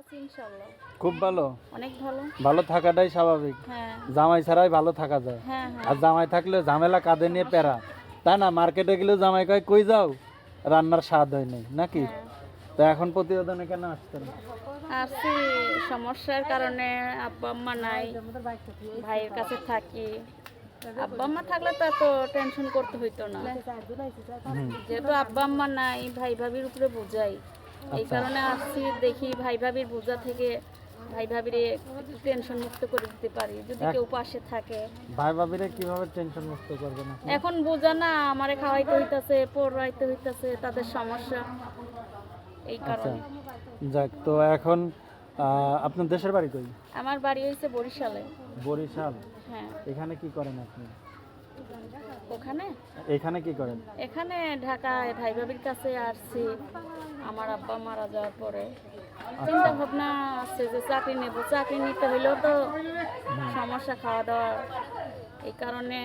আছি খুব ভালো। অনেক ভালো। ভালো থাকাটাই স্বাভাবিক। হ্যাঁ। জামাই ছাড়াই ভালো থাকা যায়। হ্যাঁ হ্যাঁ। আর জামাই থাকলে ঝামেলা কাঁধে নিয়ে প্যারা তাই না মার্কেটে গেলেও জামাই কয় কই যাও? রান্নার স্বাদ হয় নাই নাকি। তো এখন প্রতিবেদনে কেন আসছেন? আসছি সমস্যার কারণে আব্বা আম্মা নাই ভাইয়ের কাছে থাকি। আব্বা আম্মা থাকলে তো এত টেনশন করতে হইতো না। যেহেতু আব্বা আম্মা নাই ভাই ভাবির উপরে বোঝাই। এই আচ্ছা। কারণে আসছি দেখি ভাই ভাবির বোঝা থেকে ভাই ভাবিরে টেনশন মুক্ত করে দিতে পারি যদি কেউ পাশে থাকে। ভাই ভাবিরে কীভাবে টেনশন মুক্ত করবেন আপনি? এখন বোঝা না আমারে খাওয়াইতে হইতাছে পড়াইতে হইতাছে তাদের সমস্যা। এই আচ্ছা কারণে। যাক তো এখন আপনার দেশের বাড়ি কই? আমার বাড়ি হয়েছে বরিশালে। বরিশাল? হ্যাঁ। এখানে কি করেন আপনি? ওখানে? এখানে কি করেন? এখানে ঢাকায় ভাই ভাবির কাছে আসছি। আমার আব্বা মারা যাওয়ার পরে চিন্তা ভাবনা আছে যে চাকরি নেব চাকরি নিতে হইলেও তো সমস্যা খাওয়া দাওয়া এই কারণে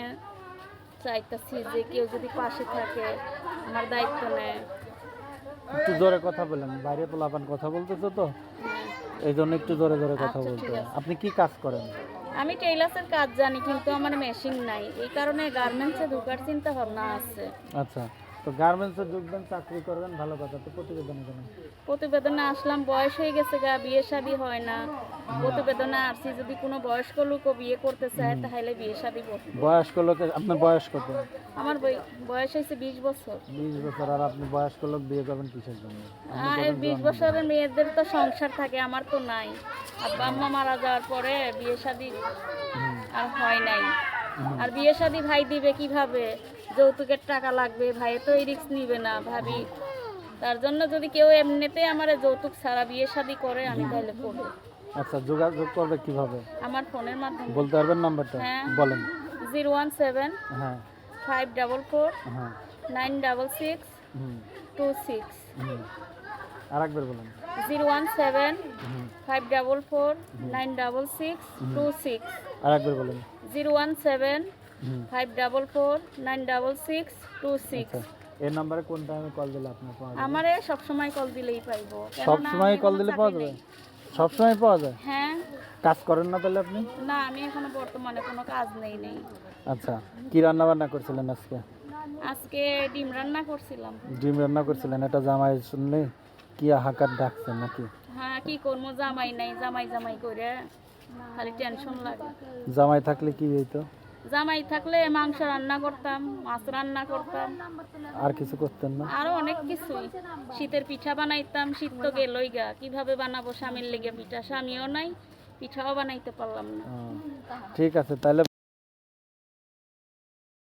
চাইতেছি যে কেউ যদি পাশে থাকে আমার দায়িত্ব নেয়। একটু জোরে কথা বলেন বাইরে পোলাপান কথা বলতেছো তো। এই জন্য একটু জোরে জোরে কথা আচ্ছা, বলতে। আপনি কি কাজ করেন? আমি টেইলার্সের কাজ জানি কিন্তু আমার মেশিন নাই। এই কারণে গার্মেন্টসে ঢোকার চিন্তা ভাবনা আছে। আচ্ছা। তো গার্মেন্টসে যোগদান চাকরি করবেন ভালো কথা। তো প্রতিবেদনে কেন প্রতিবেদনে আসলাম বয়স হয়ে গেছে গা বিয়ে শাদি হয় না। প্রতিবেদনে আসছি যদি কোনো বয়স্ক লোকও বিয়ে করতে চায় তাহলে বিয়ে শাদি বয়স্ক লোকের আপনার বয়স কত? আমার বয়স হয়েছে বিশ বছর। বিশ বছর আর আপনি বয়স্ক লোক বিয়ে করবেন কিসের জন্য? আর বিশ বছরের মেয়েদের তো সংসার থাকে আমার তো নাই। আব্বা আম্মা মারা যাওয়ার পরে বিয়ে শাদি আর হয় নাই। আর বিয়ে শাদি ভাই দিবে কীভাবে? যৌতুকের টাকা লাগবে ভাই তো এই রিস্ক নিবে না ভাবি। তার জন্য যদি কেউ এমনিতে আমার যৌতুক ছাড়া বিয়ে শাদি করে আমি তাহলে করব। আচ্ছা যোগাযোগ করবে কীভাবে? আমার ফোনের মাধ্যমে। বলতে পারবেন নাম্বারটা? হ্যাঁ। বলেন। জিরো ওয়ান সেভেন হ্যাঁ। ফাইভ ডাবল ফোর হ্যাঁ। Nine double six two six. আর একবার বলেন। Zero one seven five double four nine double six two six. আর একবার বলেন। Zero one seven five double four nine double six two six এই নাম্বারে কোন টাইমে কল দিলে পাওয়া যাবে? আমারে সবসময় কল দিলেই পাইবো সব সময় কল দিলে পাওয়া যাবে? সব সময় পাওয়া যায়? হ্যাঁ। কাজ করেন না তাহলে আপনি? না আমি এখনও বর্তমানে কোনো কাজ নেই নেই। আচ্ছা কি রান্না বান্না করছিলেন আজকে? আজকে ডিম রান্না করছিলাম। ডিম রান্না করছিলেন এটা জামাই শুনলে কি হাকার ডাকছেন নাকি? হ্যাঁ কি করব জামাই নাই জামাই জামাই করে খালি টেনশন লাগে। জামাই থাকলে কি হইতো? জামাই থাকলে মাংস রান্না করতাম মাছ রান্না করতাম। আর কিছু করতেন না? আরও অনেক কিছু। শীতের পিঠা বানাইতাম শীত তো গেলই গা। কীভাবে বানাবো স্বামীর লেগে পিঠা? স্বামীও নাই পিঠাও বানাইতে পারলাম না। ঠিক আছে তাহলে